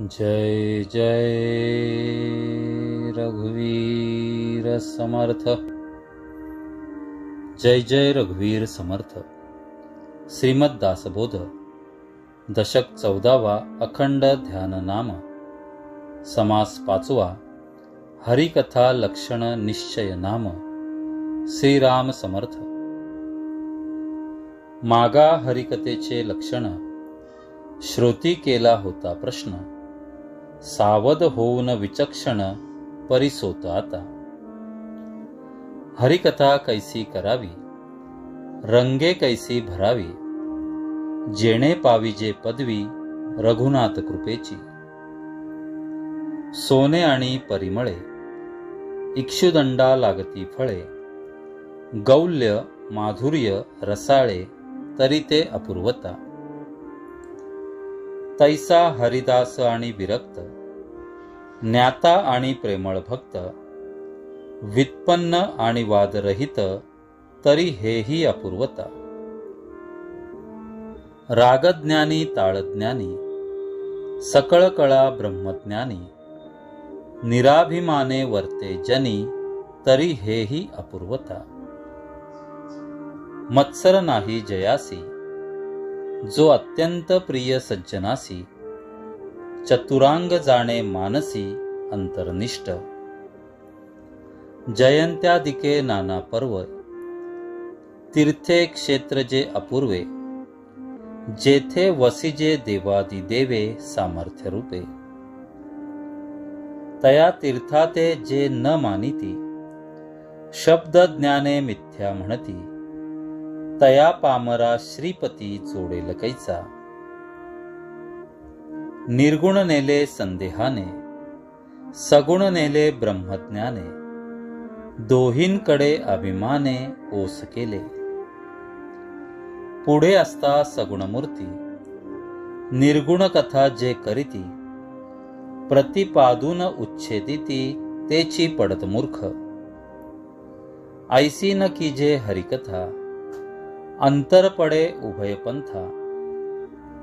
जय जय रघुवीर समर्थ। जय जय रघुवीर समर्थ। श्रीमद दासबोध दशक चौदावा अखंड ध्यान नाम समास पाचवा हरिकथा लक्षण निश्चय नाम। श्रीराम समर्थ। मागा हरिकथेचे लक्षण श्रोती केला होता प्रश्न। सावध होऊन विचक्षण परिसोत आता. हरिकथा कैसी करावी? रंगे कैसी भरावी? जेणे पाविजे पदवी रघुनाथ कृपेची. सोने आणि परिमळे इक्षुदंडा लागती फळे गौल्य माधुर्य रसाळे तरी ते अपूर्वता. तैसा हरिदास आणि विरक्त ज्ञाता आणि प्रेमळ भक्त व्युत्पन्न आणि वादरहित तरी हेही अपूर्वता. रागज्ञानी ताळज्ञानी सकळ कळा ब्रह्मज्ञानी निराभिमाने वर्ते जनी तरी हेही अपूर्वता. मत्सर नाही जयासी जो अत्यंत प्रिय सज्जनासी चतुरांग जाणे मानसी अंतर्निष्ठ. जयंत्यादिके नाना पर्व तीर्थे क्षेत्र जे अपूर्वे. जेथे वसिजे देवादी देवे सामर्थ्य रूपे. तया तीर्थाते जे न मानिती. शब्द ज्ञाने मिथ्या म्हणती. तया पामरा श्रीपती जोडेल कैचा निर्गुण नेले संदेहाने सगुण नेले ब्रह्मज्ञाने दोहींकडे अभिमाने ओस केले. पुढे असता सगुणमूर्ती निर्गुण कथा जे करीती प्रतिपादून उच्छेदिती तेची पडत मूर्ख. ऐसी न की जे हरिकथा अंतर पडे उभय पंथा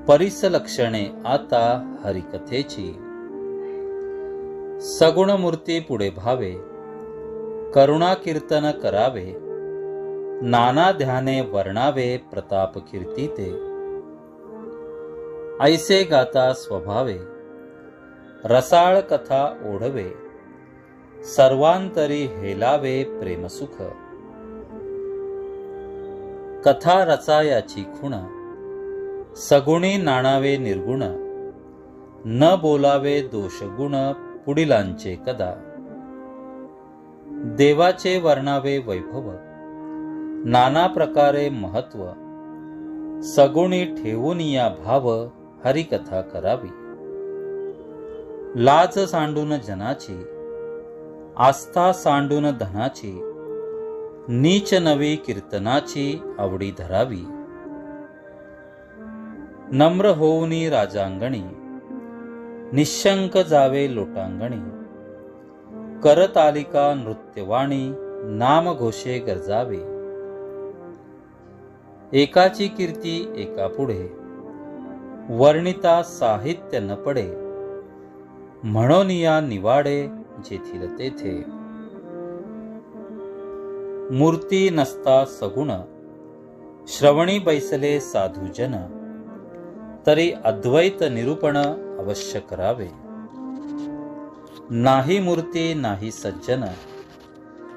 परिसलक्षणे आता हरिकथेची. सगुण मूर्ती पुढे भावे करुणा कीर्तन करावे नाना ध्याने वर्णावे प्रताप कीर्ती ते. ऐसे गाता स्वभावे रसाळ कथा ओढवे सर्वांतरी हेलावे प्रेमसुख. कथा रचायाची खुण सगुणी नाणावे निर्गुण न बोलावे दोषगुण पुढिलांचे कदा. देवाचे वर्णावे वैभव नाना प्रकारे महत्त्व सगुणी ठेवून या भाव हरिकथा करावी. लाज सांडून जनाची आस्था सांडून धनाची नीच नवी कीर्तनाची आवडी धरावी. नम्र होऊनी राजांगणी निशंक जावे लोटांगणी. करतालिका नृत्यवाणी नाम घोषे गरजावे. एकाची कीर्ती एका पुढे वर्णिता साहित्य न पडे. म्हणून या निवाडे जेथील तेथे. मूर्ती नसता सगुण श्रवणी बैसले साधूजन. तरी अद्वैत निरूपण अवश्य करावे. नाही मूर्ती नाही सज्जन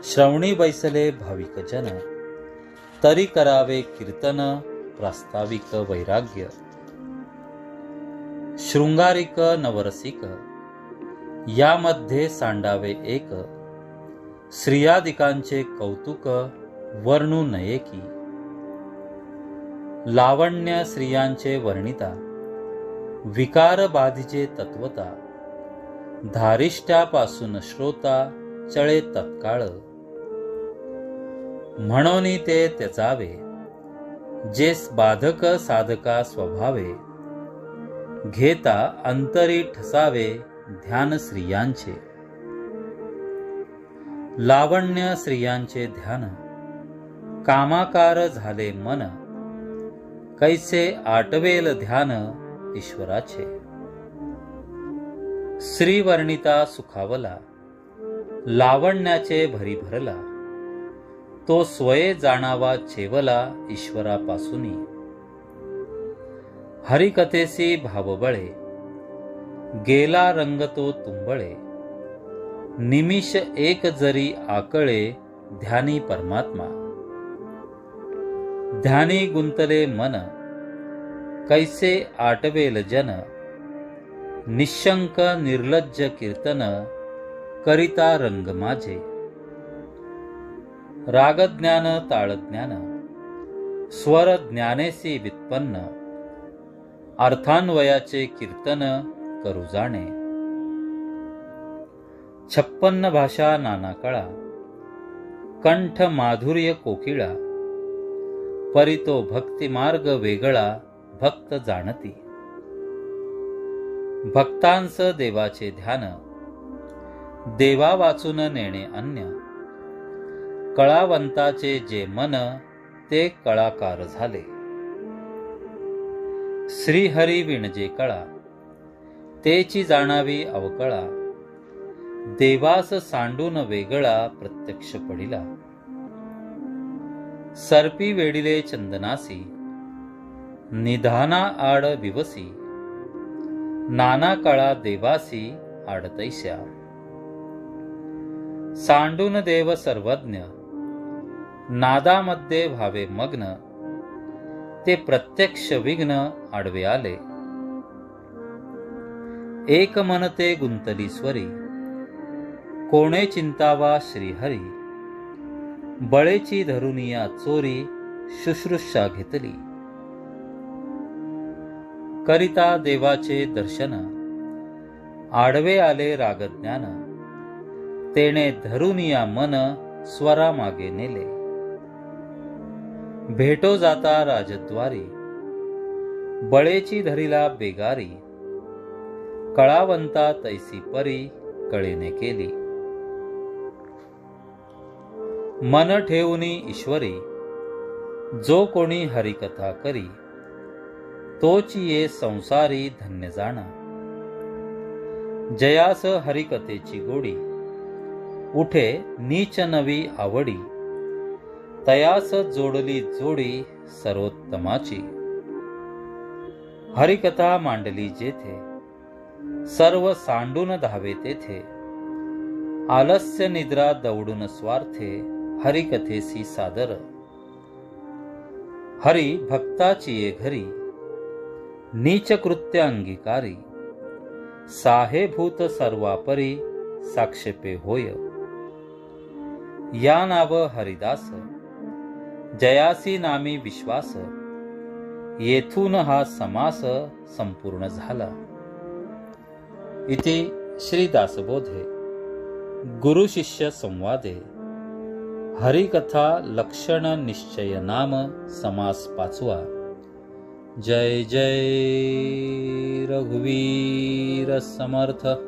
श्रवणी बैसले भाविक जन तरी करावे कीर्तन प्रास्ताविक वैराग्य. शृंगारिक नवरसिक यामध्ये सांडावे एक स्त्रियादिकांचे कौतुक वर्णू नये की लावण्य स्त्रियांचे वर्णिता विकार बाधीचे तत्वता धारिष्ट्यापासून श्रोता चळे तत्काळ. म्हणून ते त्याचावे जे बाधक साधका स्वभावे घेता अंतरी ठसावे ध्यान स्त्रियांचे. लावण्य स्त्रियांचे ध्यान कामाकार झाले मन कैसे आटवेल ध्यान ईश्वराचे. श्रीवर्णिता सुखावला लावण्याचे भरी भरला तो स्वये जाणावा चेवला ईश्वरापासूनी. हरिकथेसी भावबळे गेला रंग तो तुंबळे निमिष एक जरी आकळे ध्यानी परमात्मा. ध्यानी गुंतले मन कैसे आटवेल जन? निशंक निर्लज्ज कीर्तन करिता रंग माझे। रागज्ञान ताळज्ञान स्वर ज्ञानेसी व्युत्पन्न अर्थान्वयाचे कीर्तन करू जाणे। छप्पन्न भाषा नाना कळा कंठ माधुर्य कोकिळा परितो भक्ती मार्ग वेगळा भक्त जाणती. भक्तांस देवाचे ध्यान. देवा वाचून नेणे अन्य. कळावंताचे जे मन ते कळाकार झाले. श्रीहरी विणजे कळा तेची जाणावी अवकळा. देवास सांडून वेगळा प्रत्यक्ष पडिला. सर्पी वेडिले चंदनासी निधाना आड विवसी नाना काळा देवासी आडतैशा सांडून देव सर्वज्ञ नादामध्ये व्हावे मग्न ते प्रत्यक्ष विघ्न आडवे आले. एक मनते गुंतलीस्वरी कोणे चिंतावा श्रीहरी बळेची धरुनिया चोरी शुश्रूषा घेतली. करिता देवाचे दर्शन. आडवे आले रागज्ञान. तेने धरुनिया मन स्वरा मागे नेले. भेटो जाता राजद्वारी. बळेची धरिला बेगारी. कळावंता तैसी परी कळेने केली. मन ठेवूनी ईश्वरी. जो कोणी हरिकथा करी तोच ये संसारी धन्य जाणा. जयास हरिकथेची गोडी. उठे नीच नवी आवडी. तयास जोडली जोडी सर्वोत्तमाची. हरिकथा मांडली जेथे सर्व सांडून धावे तेथे. आलस्य निद्रा दौडून स्वार्थे हरिकथेसी सादर. हरी भक्ताची ये घरी. नीचकृत्य अंगीकारी साहेभूत सर्वापरी साक्षेपे होय. या नाव हरिदास जयासी नामी विश्वास येथून हा समास संपूर्ण झाला. इति श्रीदासबोधे गुरुशिष्य संवादे हरिकथा लक्षण निश्चय नाम समास पाचवा. जय जय रघुवीर समर्थ।